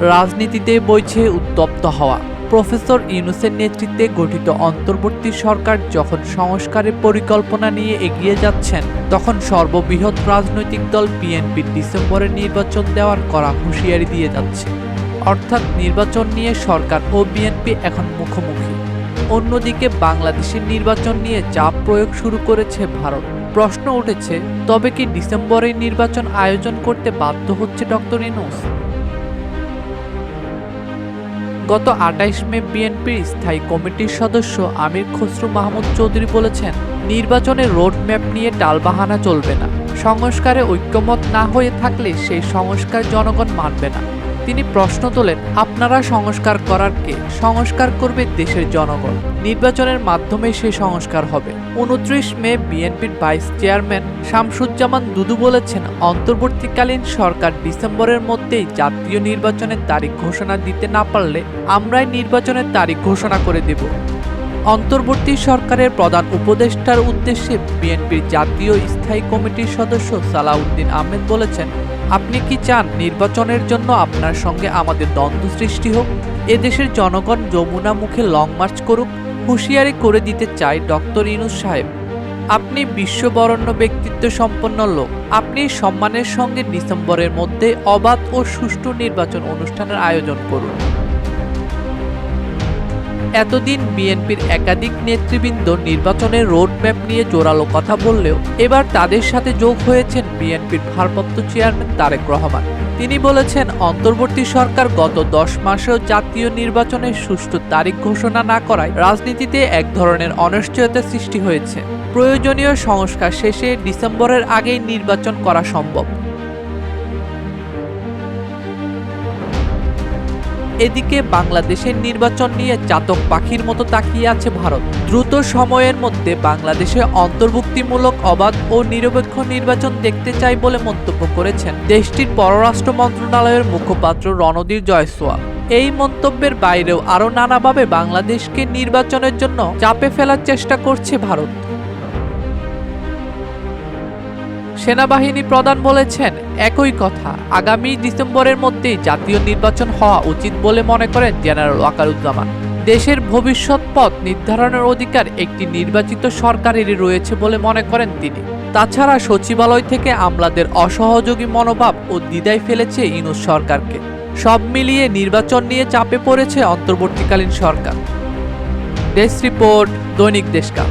রাজনীতিতে বইছে উত্তপ্ত হওয়া। প্রফেসর ইউনুসের নেতৃত্বে গঠিত অন্তর্বর্তী সরকার যখন সংস্কারের পরিকল্পনা নিয়ে এগিয়ে যাচ্ছেন, তখন সর্ববৃহৎ রাজনৈতিক দল বিএনপি ডিসেম্বরে নির্বাচন দেওয়ার করা হুঁশিয়ারি দিয়ে যাচ্ছে। অর্থাৎ নির্বাচন নিয়ে সরকার ও বিএনপি এখন মুখোমুখি। অন্যদিকে বাংলাদেশের নির্বাচন নিয়ে চাপ প্রয়োগ শুরু করেছে ভারত। প্রশ্ন উঠেছে, তবে কি ডিসেম্বরে নির্বাচন আয়োজন করতে বাধ্য হচ্ছে ডক্টর ইনুস গত আটাইশ মে বিএনপির স্থায়ী কমিটির সদস্য আমির খসরু মাহমুদ চৌধুরী বলেছেন নির্বাচনের রোডম্যাপ নিয়ে টালবাহানা চলবে না। সংস্কারে ঐক্যমত না হয়ে থাকলে সেই সংস্কার জনগণ মানবে না। তিনি প্রশ্ন তোলেন, আপনারা সংস্কার করার কে? সংস্কার করবে দেশের জনগণ। নির্বাচনের মাধ্যমে সে সংস্কার হবে। উনত্রিশ মে বিএনপির ভাইস চেয়ারম্যান শামসুজ্জামান দুদু বলেছেন, অন্তর্বর্তীকালীন সরকার ডিসেম্বরের মধ্যেই জাতীয় নির্বাচনের তারিখ ঘোষণা দিতে না পারলে আমরাই নির্বাচনের তারিখ ঘোষণা করে দেব। অন্তর্বর্তী সরকারের প্রধান উপদেষ্টার উদ্দেশ্যে বিএনপির জাতীয় স্থায়ী কমিটির সদস্য সালাউদ্দিন আহমেদ বলেছেন, আপনি কি চান নির্বাচনের জন্য আপনার সঙ্গে আমাদের দ্বন্দ্ব সৃষ্টি হোক? এদেশের জনগণ যমুনা মুখে লং মার্চ করুক, হুঁশিয়ারি করে দিতে চায় ডক্টর ইনুস সাহেব। আপনি বিশ্ববরণ্য ব্যক্তিত্ব সম্পন্ন লোক। আপনি সম্মানের সঙ্গে ডিসেম্বরের মধ্যে অবাধ ও সুষ্ঠু নির্বাচন অনুষ্ঠানের আয়োজন করুন। এতদিন বিএনপির একাধিক নেতৃবৃন্দ নির্বাচনের রোডম্যাপ নিয়ে জোরালো কথা বললেও এবার তাদের সাথে যোগ হয়েছেন বিএনপির ভারপ্রাপ্ত চেয়ারম্যান তারেক রহমান। তিনি বলেছেন, অন্তর্বর্তী সরকার গত দশ মাসেও জাতীয় নির্বাচনের সুষ্ঠু তারিখ ঘোষণা না করায় রাজনীতিতে এক ধরনের অনিশ্চয়তা সৃষ্টি হয়েছে। প্রয়োজনীয় সংস্কার শেষে ডিসেম্বরের আগেই নির্বাচন করা সম্ভব। এদিকে বাংলাদেশের নির্বাচন নিয়ে চাতক পাখির মতো তাকিয়ে আছে ভারত। দ্রুত সময়ের মধ্যে বাংলাদেশে অন্তর্ভুক্তিমূলক, অবাধ ও নিরপেক্ষ নির্বাচন দেখতে চাই বলে মন্তব্য করেছেন দেশটির পররাষ্ট্র মন্ত্রণালয়ের মুখপাত্র রণধীর জয়সওয়াল। এই মন্তব্যের বাইরেও আরও নানাভাবে বাংলাদেশকে নির্বাচনের জন্য চাপে ফেলার চেষ্টা করছে ভারত। সেনাবাহিনী প্রধান বলেছেন, একই কথা। আগামী ডিসেম্বরের মধ্যেই জাতীয় নির্বাচন হওয়া উচিত বলে মনে করেন জেনারেল ওয়াকারুজ্জামান। দেশের ভবিষ্যৎ পথ নির্ধারণের অধিকার একটি নির্বাচিত সরকারেরই রয়েছে বলে মনে করেন তিনি। তাছাড়া সচিবালয় থেকে আমলাদের অসহযোগী মনোভাব ও দ্বিধায় ফেলেছে ইনুস সরকারকে। সব মিলিয়ে নির্বাচন নিয়ে চাপে পড়েছে অন্তর্বর্তীকালীন সরকার। দেশ রিপোর্ট দৈনিক দেশকা